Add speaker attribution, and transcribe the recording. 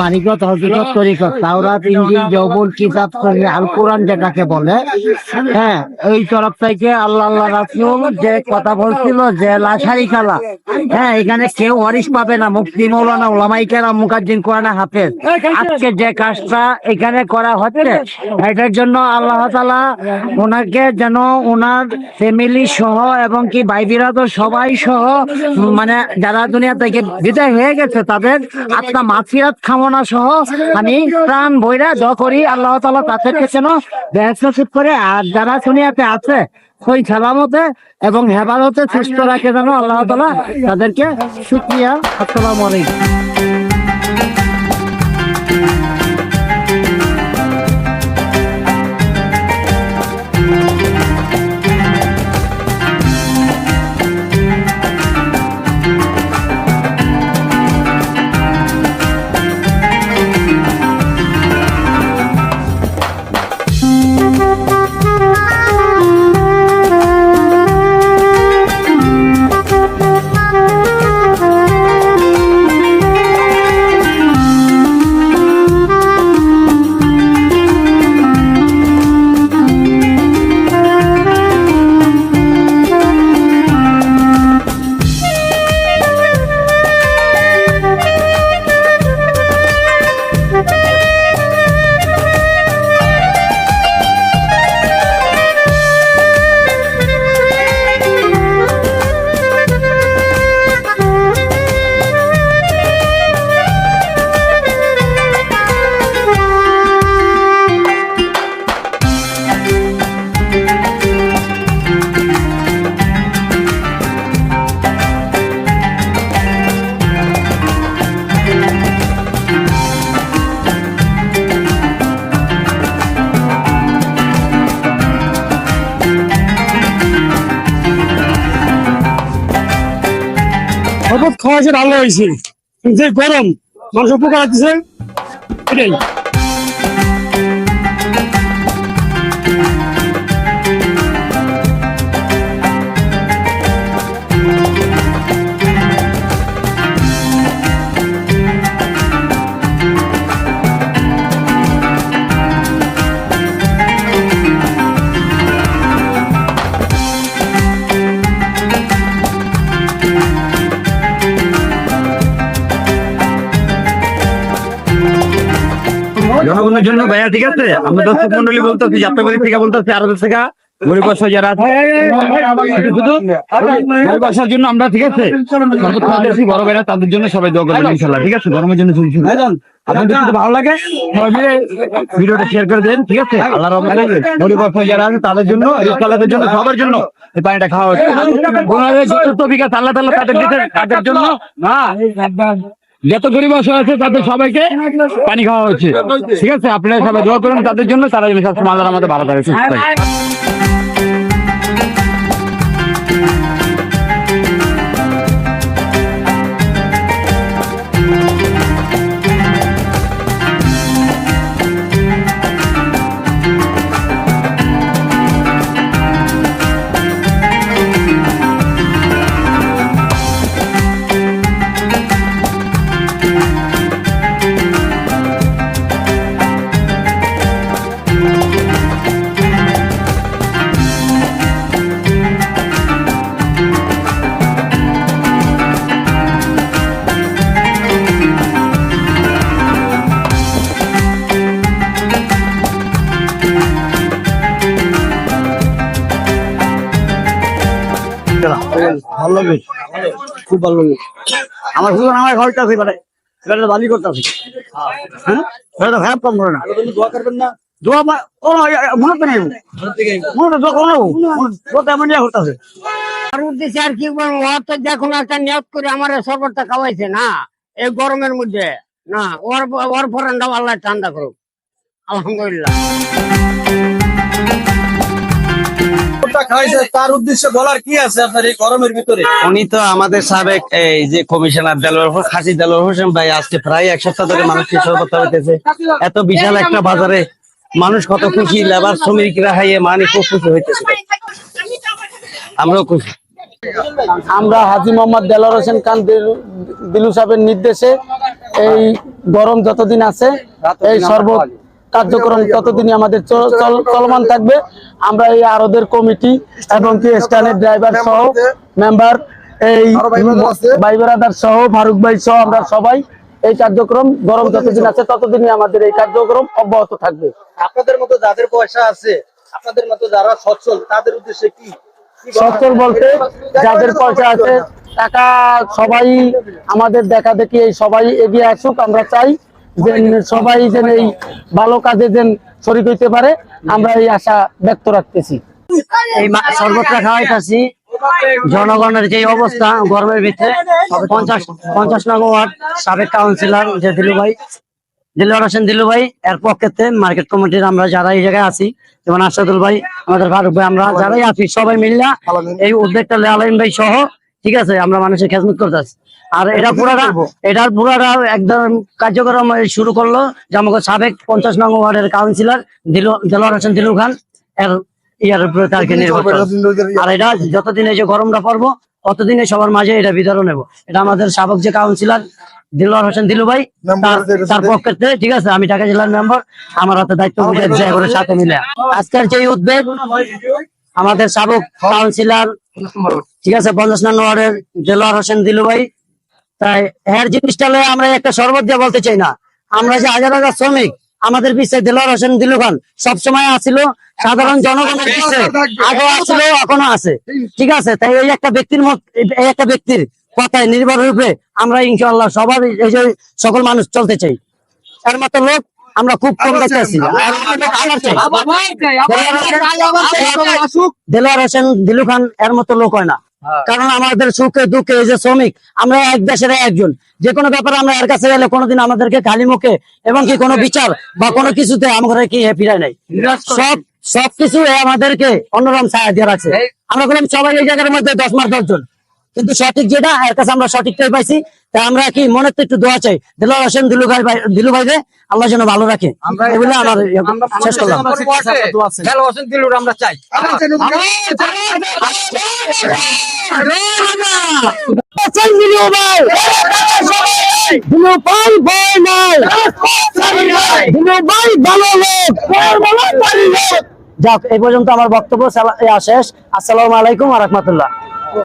Speaker 1: মানিকত তরিকত, তাওরাত কিতাব আল কোরআন যেটাকে বলে। হ্যাঁ এই তরফ থেকে আল্লাহ আল্লাহ যে কথা বলছিল, যে লাশারি কালা হ্যাঁ এখানে কেউ ওয়ারিশ পাবে না কোরআনে হাফেজ। আজকে যে কাজটা এখানে করা হচ্ছে, এটার জন্য আল্লাহ তাআলা ওনাকে যেন ওনার ফ্যামিলি সহ এবং কি ভাই বিরাদর সবাই সহ মানে যারা দুনিয়া থেকে বিদায় হয়ে গেছে, তাদের আত্মা মাফিরাত কামনা সহ আমি প্রাণ বইরা দ করি, আল্লাহ তাআলা তাদেরকে যেন বেহেস্ত করে, আর যারা শুনিয়াতে আছে ওই সালামতে এবং হেফাজতে সুস্থ রাখে যেন আল্লাহ তাআলা তাদেরকে শুকরিয়া, আসসালামু আলাইকুম।
Speaker 2: শরবত খাওয়া হয়েছে ভালো হয়েছে। যে গরম মানুষ উপকার আছে এটাই।
Speaker 3: জনগণের জন্য ভাইয়া ঠিক আছে? আমরা দর্শক মন্ডলী বলতেছি যাত্রাবাড়ি থেকে বলতেছি আরও থেকে। গরিব বর্ষা যারা আছে শুধু গরিব বর্ষার জন্য আমরা ঠিক আছে? বড় ভাইরা তাদের জন্য সবাই দোয়া করবেন ইনশাল্লাহ ঠিক আছে? গরমের জন্য শুনছি আপনাদের যদি ভালো লাগে? সবাই মিলে ভিডিওটা শেয়ার করে দেন ঠিক আছে? আল্লাহ রহমতে গরিব বর্ষা যারা আছে তাদের জন্য রিস্কালাদের জন্য সবার জন্য এই পানিটা খাওয়া হচ্ছে। ওনাদের যত তবিকা আল্লাহ তাদের তাদের জন্য। না যত গরিব অসহায় আছে তাদের সবাইকে পানি খাওয়া হচ্ছে। ঠিক আছে? আপনারা সবাই দোয়া করুন, তাদের জন্য তারা যেন সবসময় আমাদের ভালো থাকে
Speaker 1: ভালো খুব ভালো লাগে আমার শুধু আমার ঘরটা আছে এবারে এবারে বালি করতেছে হ্যাঁ? এটা তো খারাপ কম করে না। দোয়া করবেন না? দোয়া ও মনে তো নেই মনে দোয়া
Speaker 4: আর উদ্দেশ্যে আর কি বলব ওর তো দেখুন একটা নিয়ত করে আমার সরবরটা খাওয়াইছে না? এই গরমের মধ্যে না? ওর ওর ফরানটাও আল্লাহ ঠান্ডা করুক। আলহামদুলিল্লাহ।
Speaker 5: খাওয়াইছে তার উদ্দেশ্যে বলার কি আছে আপনার এই গরমের ভিতরে?
Speaker 6: উনি তো আমাদের সাবেক এই যে কমিশনার দেলোয়ার খাসি দেলোয়ার হোসেন ভাই আজকে প্রায় এক সপ্তাহ ধরে মানুষকে সর্বত হইতেছে। এত বিশাল একটা বাজারে মানুষ কত খুশি লেবার শ্রমিকরা হাইয়ে মানে খুব খুশি হইতেছে। আমরাও খুশি।
Speaker 2: আমরা হাজি মোহাম্মদ দেলার হোসেন খান দিল- সাহেবের নির্দেশে এই গরম যতদিন আছে এই শরবত কার্যক্রম ততদিনই আমাদের চল- চল- চলমান থাকবে। আমরা এই আরদের কমিটি এবং কি স্ট্যান্ডের ড্রাইভার সহ মেম্বার এই ভাই বেড়াদার সহ ফারুক ভাই সহ আমরা সবাই এই কার্যক্রম গরম যতদিন আছে ততদিনই আমাদের এই কার্যক্রম অব্যাহত থাকবে।
Speaker 5: আপনাদের মতো যাদের পয়সা আছে আপনাদের মতো যারা সচ্ছল তাদের উদ্দেশ্যে কি? কি
Speaker 2: সচ্ছল বলতে যাদের পয়সা আছে টাকা সবাই আমাদের দেখা দেখি এই সবাই এগিয়ে আসুক আমরা চাই যে সবাই যেন এই ভালো কাজে যেন শরিক হইতে পারে, আমরা এই আশা ব্যক্ত রাখতেছি।
Speaker 7: এই শরবতটা খাওয়াইতাছি। জনগণের যে অবস্থা গরমের ভিতরে, পঞ্চাশ পঞ্চাশ নং ওয়ার্ড সাবেক কাউন্সিলর যে দিলু ভাই দিলুর হোসেন দিলু ভাই, এর পক্ষেতে মার্কেট কমিটির আমরা যারা এই জায়গায় আছি, যেমন আসাদুল ভাই, আমাদের ফারুক ভাই, আমরা যারাই আছি, সবাই মিল্লা এই উদ্যোগটা আলাইন ভাই সহ, ঠিক আছে, আমরা মানুষের খেজমত করতে আছি। আর এটা পুরাটা এটার পুরাটা একদম কার্যক্রম শুরু করল যে আমাকে সাবেক পঞ্চাশ নং ওয়ার্ডের কাউন্সিলর দিলু দিলুর হোসেন দিলু খান এর ইয়ার উপরে করে। আর এটা যতদিন এই যে গরমটা পড়ব ততদিনে সবার মাঝে এটা বিতরণ নেব। এটা আমাদের সাবেক যে কাউন্সিলর দিলওয়ার হোসেন দিলু ভাই তার তার পক্ষে ঠিক আছে আমি ঢাকা জেলার মেম্বার আমার হাতে দায়িত্ব বুঝে করে সাথে মিলে। আজকের যে উদ্বেগ আমাদের সাবেক কাউন্সিলর ঠিক আছে পঞ্চাশ নং ওয়ার্ডের দিলওয়ার হোসেন দিলু ভাই তাই এর জিনিসটা লয়ে আমরা একটা শরবত দিয়ে বলতে চাই না। আমরা যে হাজার হাজার শ্রমিক আমাদের পিছিয়ে দিলওয়ার হোসেন দিলু খান সবসময় আসিল সাধারণ জনগণের পিছিয়ে আগে আসছিল এখনও আছে। ঠিক আছে? তাই এই একটা ব্যক্তির মত এই একটা ব্যক্তির কথায় নির্ভর রূপে আমরা ইনশাল্লাহ সবার এই যে সকল মানুষ চলতে চাই। এর মতো লোক আমরা খুব কম দেখতে আছি। দেলোয়ার হোসেন দিলু খান এর মতো লোক হয় না। কারণ আমাদের সুখে দুঃখে এই যে শ্রমিক আমরা এক দেশের একজন। যে কোনো ব্যাপারে আমরা এর কাছে গেলে কোনোদিন আমাদেরকে খালি মুখে এবং কি কোনো বিচার বা কোনো কিছুতে আমাদের কি ফিরায় নাই। সব সবকিছু আমাদেরকে অন্যরকম ছায়া দিয়ে রাখছে। আমরা বললাম সবাই এই জায়গার মধ্যে দশ মাস দশজন কিন্তু সঠিক যেটা এর কাছে আমরা সঠিকটাই পাইছি তাই আমরা কি মনের তো একটু দোয়া চাই। দিলুর হোসেন দিলু ভাই ভাই- দিলু ভাই রে আল্লাহ যেন ভালো রাখে। এগুলো আমার শেষ করলাম।
Speaker 3: আমরা চাই।
Speaker 7: Hasan Dilu ভাই দিলু ভাই ভয় নাই দিলু ভাই ভালো লোক যাক এই পর্যন্ত আমার বক্তব্য শেষ। আসসালামু আলাইকুম আ রহমতুল্লাহ।